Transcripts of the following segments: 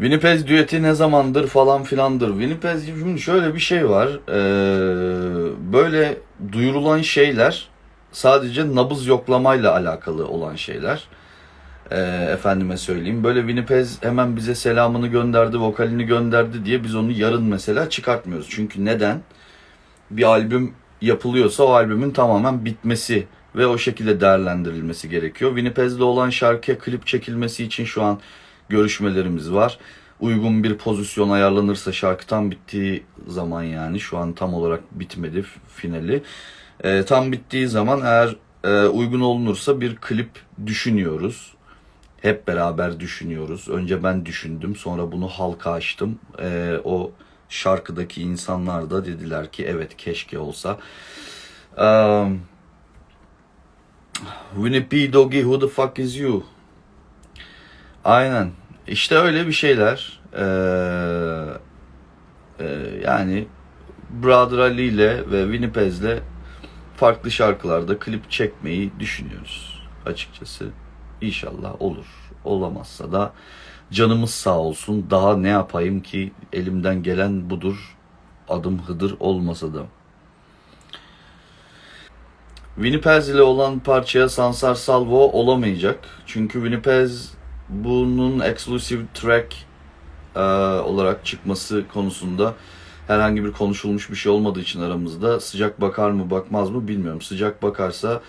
Winnipeg düeti ne zamandır falan filandır. Winnipeg şimdi şöyle bir şey var. Ee, böyle duyurulan şeyler sadece nabız yoklamayla alakalı olan şeyler. Ee, efendime söyleyeyim. Böyle Winnipeg hemen bize selamını gönderdi, vokalini gönderdi diye biz onu yarın mesela çıkartmıyoruz. Çünkü neden? Bir albüm yapılıyorsa o albümün tamamen bitmesi ve o şekilde değerlendirilmesi gerekiyor. Winnipeg'de olan şarkıya klip çekilmesi için şu an görüşmelerimiz var. Uygun bir pozisyon ayarlanırsa şarkı tam bittiği zaman yani şu an tam olarak bitmedi finali. Ee, tam bittiği zaman eğer e, uygun olunursa bir klip düşünüyoruz. Hep beraber düşünüyoruz. Önce ben düşündüm sonra bunu halka açtım. Ee, o şarkıdaki insanlar da dediler ki evet keşke olsa. Um, Winnipeg Doggy who the fuck is you? Aynen. İşte öyle bir şeyler. Ee, e, yani Brother Ali ile ve Winnipeg'le farklı şarkılarda klip çekmeyi düşünüyoruz açıkçası. İnşallah olur. Olamazsa da canımız sağ olsun. Daha ne yapayım ki elimden gelen budur. Adım Hıdır olmasa da. Winnipeg ile olan parçaya Sansar Salvo olamayacak. Çünkü Winnipeg bunun exclusive track e, olarak çıkması konusunda herhangi bir konuşulmuş bir şey olmadığı için aramızda sıcak bakar mı bakmaz mı bilmiyorum. Sıcak bakarsa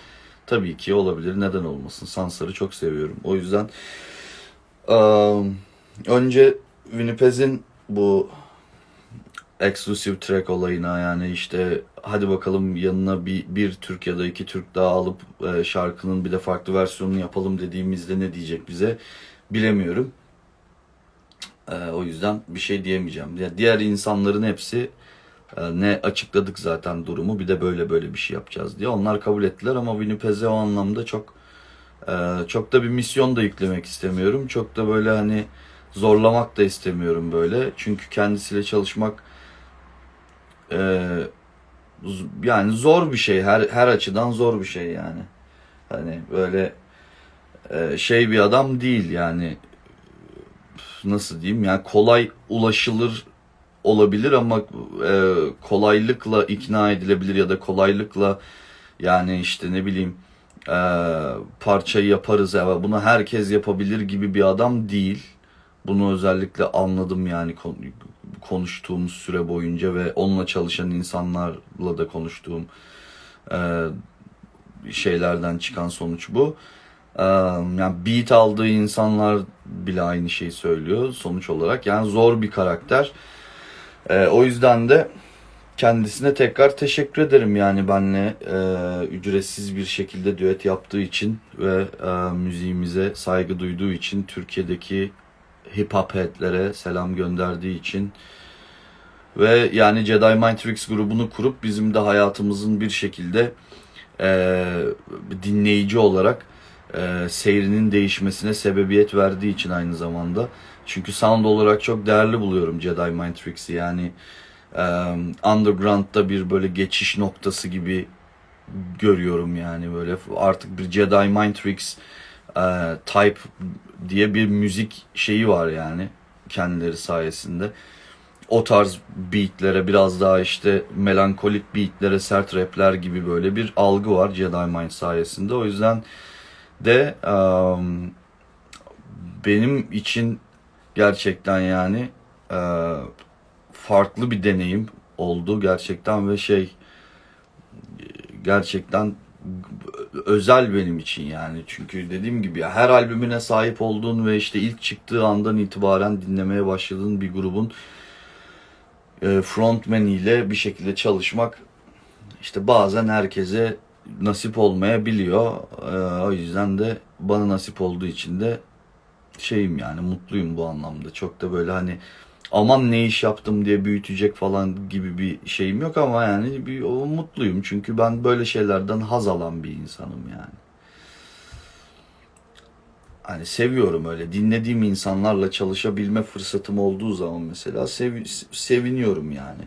tabii ki olabilir. Neden olmasın? Sansar'ı çok seviyorum. O yüzden e, önce Winnipeg'in bu exclusive track olayına yani işte hadi bakalım yanına bir, bir Türk ya da iki Türk daha alıp e, şarkının bir de farklı versiyonunu yapalım dediğimizde ne diyecek bize bilemiyorum. E, o yüzden bir şey diyemeyeceğim. Ya diğer insanların hepsi e, ne açıkladık zaten durumu bir de böyle böyle bir şey yapacağız diye. Onlar kabul ettiler ama Winnipeg'e o anlamda çok e, çok da bir misyon da yüklemek istemiyorum. Çok da böyle hani zorlamak da istemiyorum böyle. Çünkü kendisiyle çalışmak e, z- yani zor bir şey. Her her açıdan zor bir şey yani. Hani böyle e, şey bir adam değil yani. Nasıl diyeyim? Yani kolay ulaşılır olabilir ama e, kolaylıkla ikna edilebilir ya da kolaylıkla yani işte ne bileyim e, parçayı yaparız ya bunu herkes yapabilir gibi bir adam değil. Bunu özellikle anladım yani konuştuğumuz süre boyunca ve onunla çalışan insanlarla da konuştuğum e, şeylerden çıkan sonuç bu. E, yani beat aldığı insanlar bile aynı şeyi söylüyor sonuç olarak. Yani zor bir karakter. E, o yüzden de kendisine tekrar teşekkür ederim yani benle ücretsiz bir şekilde düet yaptığı için ve müziğimize saygı duyduğu için Türkiye'deki hip hop headlere selam gönderdiği için ve yani Jedi Mind Tricks grubunu kurup bizim de hayatımızın bir şekilde e, dinleyici olarak e, seyrinin değişmesine sebebiyet verdiği için aynı zamanda. Çünkü sound olarak çok değerli buluyorum Jedi Mind Tricks'i. Yani e, underground'da bir böyle geçiş noktası gibi görüyorum yani böyle artık bir Jedi Mind Tricks e, type diye bir müzik şeyi var yani kendileri sayesinde. O tarz beatlere biraz daha işte melankolik beatlere sert rapler gibi böyle bir algı var Jedi Mind sayesinde. O yüzden de um, benim için gerçekten yani e, farklı bir deneyim oldu gerçekten ve şey gerçekten özel benim için yani. Çünkü dediğim gibi her albümüne sahip olduğun ve işte ilk çıktığı andan itibaren dinlemeye başladığın bir grubun e, frontman ile bir şekilde çalışmak işte bazen herkese nasip olmayabiliyor. E, o yüzden de bana nasip olduğu için de şeyim yani mutluyum bu anlamda. Çok da böyle hani aman ne iş yaptım diye büyütecek falan gibi bir şeyim yok ama yani bir o, mutluyum. Çünkü ben böyle şeylerden haz alan bir insanım yani. Hani seviyorum öyle dinlediğim insanlarla çalışabilme fırsatım olduğu zaman mesela sev- seviniyorum yani.